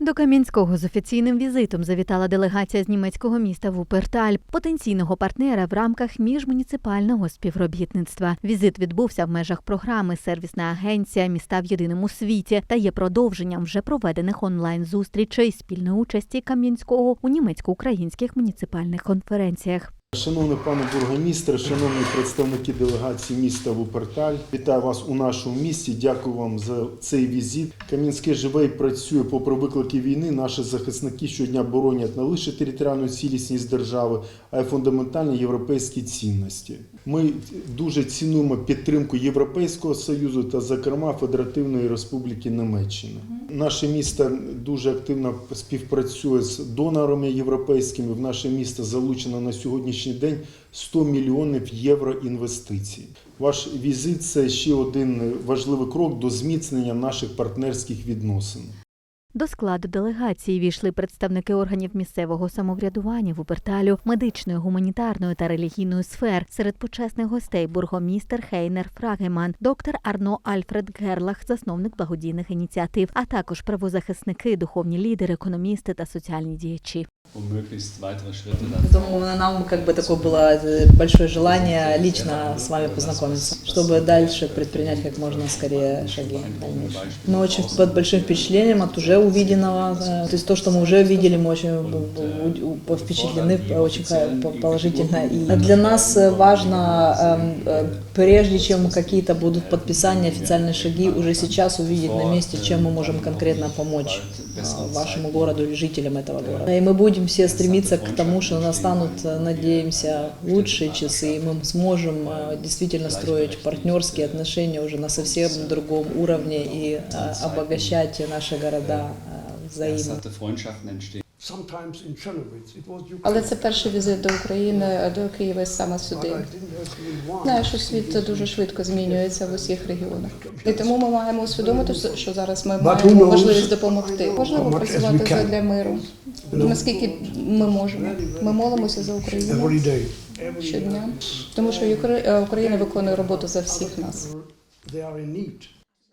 До Кам'янського з офіційним візитом завітала делегація з німецького міста Вуперталь, потенційного партнера в рамках міжмуніципального співробітництва. Візит відбувся в межах програми Сервісна агенція Міста в єдиному світі та є продовженням вже проведених онлайн зустрічей спільної участі Кам'янського у німецько-українських муніципальних конференціях. Шановний пане бургомістр, шановні представники делегації міста Вуперталь, вітаю вас у нашому місті. Дякую вам за цей візит. Кам'янське живе і працює попри виклики війни. Наші захисники щодня боронять не лише територіальну цілісність держави, а й фундаментальні європейські цінності. Ми дуже цінуємо підтримку Європейського союзу та, зокрема, Федеративної Республіки Німеччина. Наше місто дуже активно співпрацює з донорами європейськими. В наше місто залучено на сьогоднішній день 100 мільйонів євро інвестицій. Ваш візит це ще один важливий крок до зміцнення наших партнерських відносин. До складу делегації війшли представники органів місцевого самоврядування Вуперталю, медичної, гуманітарної та релігійної сфер. Серед почесних гостей бургомістер Хейнер Фрагеман, доктор Арно Альфред Герлах, засновник благодійних ініціатив, а також правозахисники, духовні лідери, економісти та соціальні діячі um möglichst weitere Schritte dann Поэтому нам как бы такое было э, большое желание лично с вами познакомиться, чтобы дальше предпринять как можно скорее шаги дальнейшие. Мы очень под большим впечатлением от уже увиденного, э, то есть то, что мы уже видели, мы очень б- б- впечатлены э, очень х- положительно. И для нас э, важно, эм, э, прежде чем какие-то будут подписания, официальные шаги, уже сейчас увидеть на месте, чем мы можем конкретно помочь э, вашему городу или жителям этого города. И мы будем все стремиться к тому, что настанут, э, надеемся, лучшие часы, и мы сможем э, действительно строить партнерские отношения уже на совсем другом уровне и э, обогащать наши города э, взаимно. ernsthafte Freundschaften entstehen. sometimes in Chernobyl. It was Ukraine. Але це перший візит до України, до Києва саме But сюди. I didn't actually want Знаю, що світ дуже швидко змінюється в усіх регіонах. І тому ми маємо усвідомити, що зараз ми But who маємо knows можливість допомогти. how Важливо much as працювати we can. для миру. Наскільки ми можемо. Ми молимося за Україну щодня, тому що е, Україна виконує роботу за всіх нас.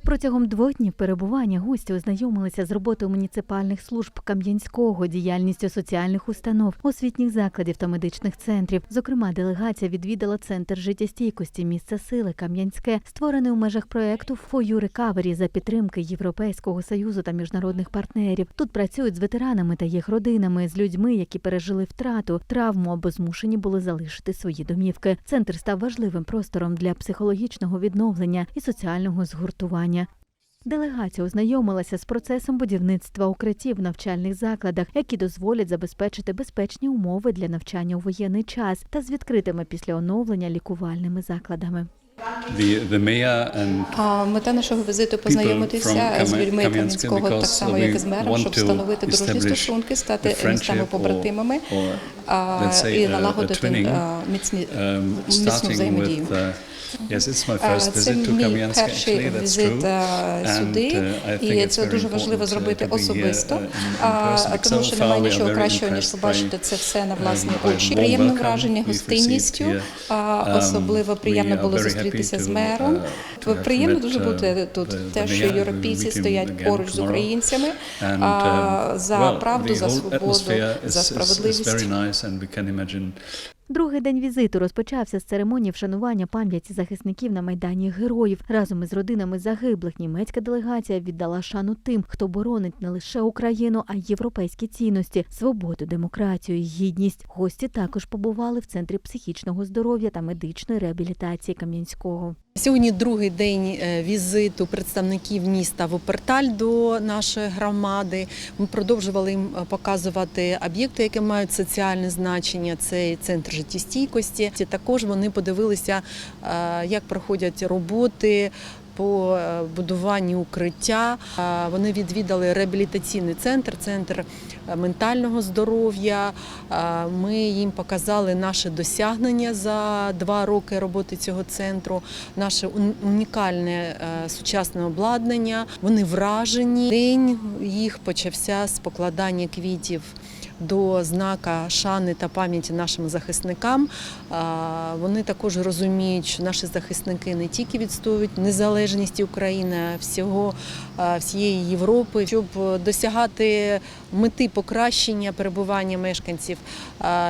Протягом двох днів перебування гості ознайомилися з роботою муніципальних служб Кам'янського, діяльністю соціальних установ, освітніх закладів та медичних центрів. Зокрема, делегація відвідала центр життєстійкості місця сили Кам'янське, створений у межах проекту «For You Recovery» за підтримки Європейського союзу та міжнародних партнерів. Тут працюють з ветеранами та їх родинами, з людьми, які пережили втрату, травму або змушені були залишити свої домівки. Центр став важливим простором для психологічного відновлення і соціального згуртування. Делегація ознайомилася з процесом будівництва укриттів в навчальних закладах, які дозволять забезпечити безпечні умови для навчання у воєнний час та з відкритими після оновлення лікувальними закладами. The, the mayor and А мета нашого візиту познайомитися з людьми Кам'янського, так само як і з мером, щоб встановити дружні стосунки, стати містами побратимами let's say, і a налагодити міцні um, міцну взаємодію. uh, yes it's my first Це мій перший візит And, сюди, uh, і це дуже важливо uh, зробити особисто, uh, тому що немає нічого кращого, ніж побачити це все на um, власні очі. Приємне враження гостинністю, Um, особливо приємно було зустрітися happy з мером. to have Приємно дуже uh, бути тут те, що європейці стоять поруч з українцями um, за правду, за свободу, за справедливість. Другий день візиту розпочався з церемонії вшанування пам'яті захисників на майдані героїв. Разом із родинами загиблих німецька делегація віддала шану тим, хто боронить не лише Україну, а й європейські цінності, свободу, демократію, гідність. Гості також побували в центрі психічного здоров'я та медичної реабілітації Кам'янського. Сьогодні другий день е, візиту представників міста Воперталь до нашої громади. Ми продовжували їм е, показувати об'єкти, які мають соціальне значення. Це центр життєстійкості. Також вони подивилися, е, як проходять роботи. По е, будуванню укриття Е, вони відвідали реабілітаційний центр, центр е, ментального здоров'я. Ми їм показали наше досягнення за два роки роботи цього центру наше унікальне сучасне обладнання. Вони вражені. День їх почався з покладання квітів. До знака шани та пам'яті нашим захисникам вони також розуміють, що наші захисники не тільки відстоюють незалежність. України, всього е, всієї Європи, щоб досягати мети покращення перебування мешканців,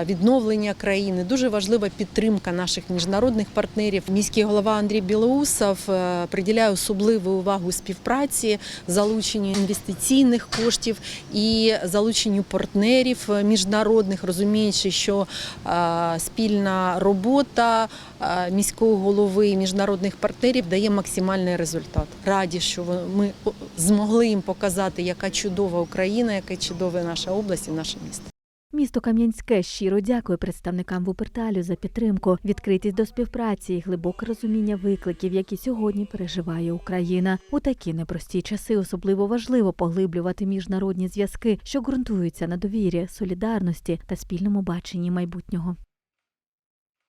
відновлення країни. Дуже важлива підтримка наших міжнародних партнерів. Міський голова Андрій Білоусов е, приділяє особливу увагу співпраці, залученню інвестиційних коштів і залученню партнерів е, міжнародних, розуміючи, що е, спільна робота е, міського голови і міжнародних партнерів дає максимальний результат. Раді, що ми змогли їм показати, яка чудова Україна, яка чудова наша область і наше місто. Місто Кам'янське щиро дякує представникам Вуперталю за підтримку, відкритість до співпраці і глибоке розуміння викликів, які сьогодні переживає Україна. У такі непрості часи особливо важливо поглиблювати міжнародні зв'язки, що ґрунтуються на довірі, солідарності та спільному баченні майбутнього.